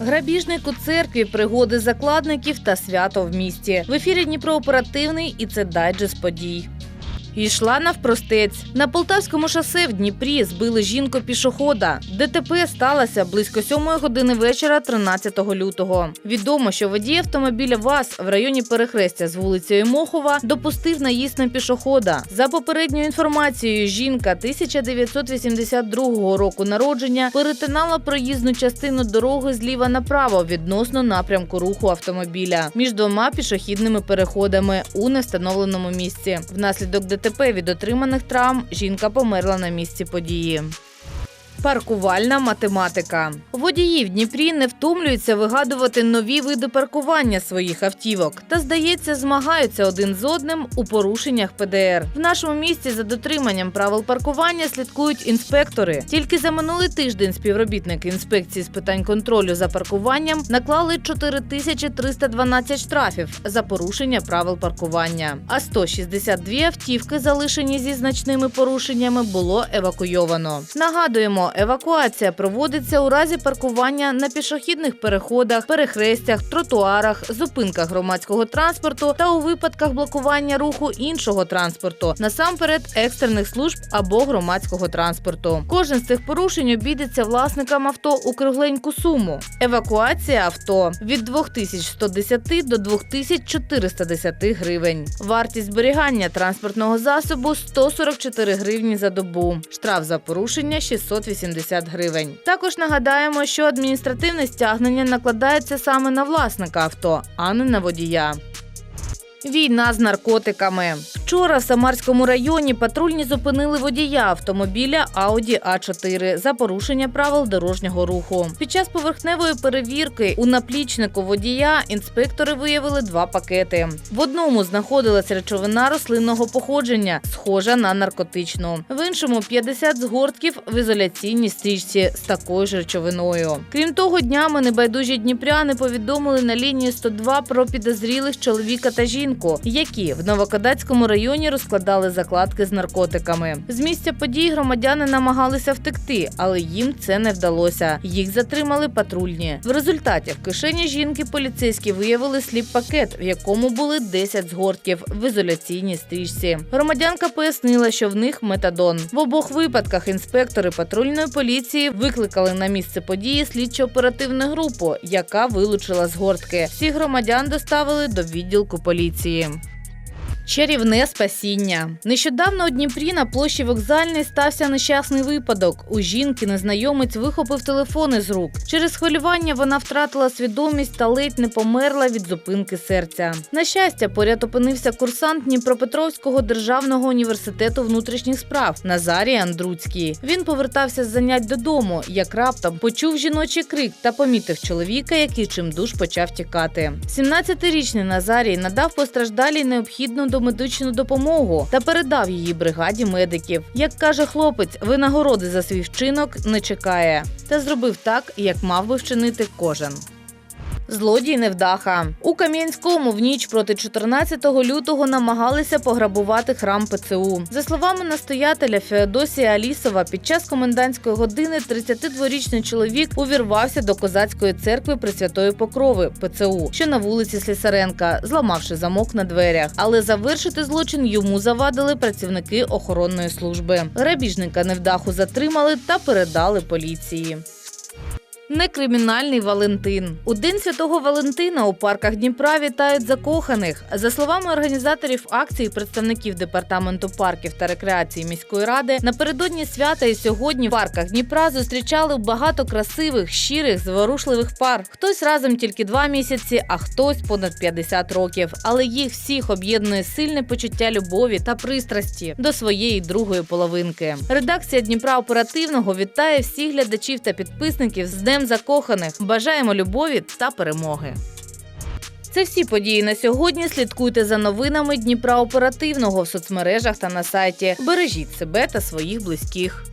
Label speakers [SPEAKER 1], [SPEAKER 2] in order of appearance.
[SPEAKER 1] Грабіжник у церкві, пригоди закладників та свято в місті. В ефірі Дніпро оперативний і це дайджест подій. Йшла навпростець. На Полтавському шосе в Дніпрі збили жінку пішохода. ДТП сталося близько 7 години вечора 13 лютого. Відомо, що водій автомобіля ВАЗ в районі перехрестя з вулицею Мохова допустив наїзд на пішохода. За попередньою інформацією, жінка 1982 року народження перетинала проїзну частину дороги зліва направо відносно напрямку руху автомобіля між двома пішохідними переходами у невстановленому місці. Внаслідок ДТП від отриманих травм жінка померла на місці події. Паркувальна математика. Водії в Дніпрі не втомлюються вигадувати нові види паркування своїх автівок та, здається, змагаються один з одним у порушеннях ПДР. В нашому місті за дотриманням правил паркування слідкують інспектори. Тільки за минулий тиждень співробітники інспекції з питань контролю за паркуванням наклали 4312 штрафів за порушення правил паркування. А 162 автівки, залишені зі значними порушеннями, було евакуйовано. Нагадуємо, евакуація проводиться у разі паркування на пішохідних переходах, перехрестях, тротуарах, зупинках громадського транспорту та у випадках блокування руху іншого транспорту, насамперед екстрених служб або громадського транспорту. Кожен з цих порушень обійдеться власникам авто у кругленьку суму. Евакуація авто від 2110 до 2410 гривень. Вартість зберігання транспортного засобу 144 гривні за добу. Штраф за порушення 680 гривень. Також нагадаємо, що адміністративне стягнення накладається саме на власника авто, а не на водія. Війна з наркотиками. Вчора в Самарському районі патрульні зупинили водія автомобіля Audi А4 за порушення правил дорожнього руху. Під час поверхневої перевірки у наплічнику водія інспектори виявили два пакети. В одному знаходилась речовина рослинного походження, схожа на наркотичну. В іншому 50 згортків в ізоляційній стрічці з такою ж речовиною. Крім того, днями небайдужі дніпряни повідомили на лінії 102 про підозрілих чоловіка та жінку, які в Новокодацькому районі розкладали закладки з наркотиками. З місця подій громадяни намагалися втекти, але їм це не вдалося. Їх затримали патрульні. В результаті в кишені жінки поліцейські виявили сліп-пакет, в якому були 10 згортків в ізоляційній стрічці. Громадянка пояснила, що в них метадон. В обох випадках інспектори патрульної поліції викликали на місце події слідчо-оперативну групу, яка вилучила згортки. Всіх громадян доставили до відділку поліції. Чарівне спасіння. Нещодавно у Дніпрі на площі вокзальній стався нещасний випадок. У жінки незнайомець вихопив телефон із рук. Через хвилювання вона втратила свідомість та ледь не померла від зупинки серця. На щастя, поряд опинився курсант Дніпропетровського державного університету внутрішніх справ Назарій Андруцький. Він повертався з занять додому, як раптом почув жіночий крик та помітив чоловіка, який чимдуж почав тікати. 17-річний Назарій надав постраждалій необхідну домедичну допомогу та передав її бригаді медиків. Як каже хлопець, винагороди за свій вчинок не чекає та зробив так, як мав би вчинити кожен. Злодій невдаха у Кам'янському в ніч проти 14 лютого намагалися пограбувати храм ПЦУ. За словами настоятеля Феодосія Алісова, під час комендантської години 32-річний чоловік увірвався до козацької церкви Пресвятої Покрови ПЦУ, що на вулиці Слісаренка, зламавши замок на дверях. Але завершити злочин йому завадили працівники охоронної служби. Грабіжника невдаху затримали та передали поліції. Некримінальний Валентин у день святого Валентина у парках Дніпра вітають закоханих. За словами організаторів акції, представників департаменту парків та рекреації міської ради, напередодні свята і сьогодні в парках Дніпра зустрічали багато красивих, щирих, зворушливих пар. Хтось разом тільки два місяці, а хтось понад 50 років. Але їх всіх об'єднує сильне почуття любові та пристрасті до своєї другої половинки. Редакція Дніпра оперативного вітає всіх глядачів та підписників з Днем закоханих. Бажаємо любові та перемоги. Це всі події на сьогодні. Слідкуйте за новинами Дніпра оперативного в соцмережах та на сайті. Бережіть себе та своїх близьких.